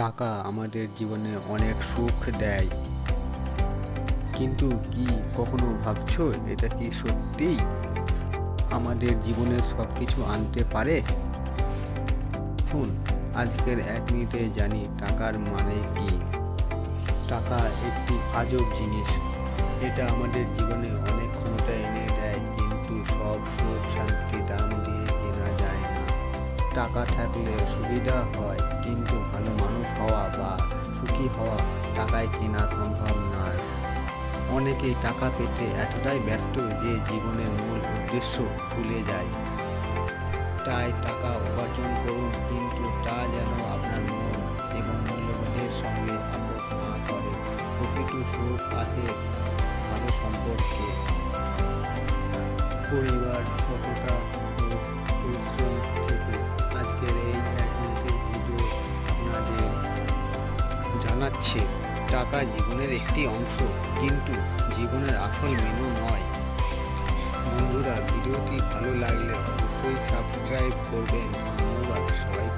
টাকা আমাদের জীবনে অনেক সুখ দেয়। কিন্তু কি কখনো ভাবছ? এটা কি সত্যিই আমাদের জীবনে সব কিছু আনতে পারে? শুন, আজকের এক মিনিটে জানি টাকার মানে কি। টাকা একটি আজব জিনিস। এটা আমাদের জীবনে অনেক ক্ষমতা এনে দেয়, কিন্তু সব সুখ শান্তি দাম দিয়ে কেনা যায় না। টাকা থাকলে সুবিধা হয়, কিন্তু ভালো সুখী হওয়া টাকায় কেনা সম্ভব নয়। অনেকেই টাকা পেতে এতটাই ব্যস্ত যে জীবনের মূল উদ্দেশ্য ভুলে যায়। তাই টাকা উপার্জন করুন, কিন্তু তা যেন আপনার মন এবং মূল্যবোধের সঙ্গে আপোষ না করে। প্রকৃত সুখ আসে ভালো সম্পর্কে। পরিবার সততা জানাচ্ছে টাকা জীবনের একটি অংশ, কিন্তু জীবনের আসল মেনু নয়। বন্ধুরা, ভিডিওটি ভালো লাগলে অবশ্যই সাবস্ক্রাইব করবেন। ধন্যবাদ সবাইকে।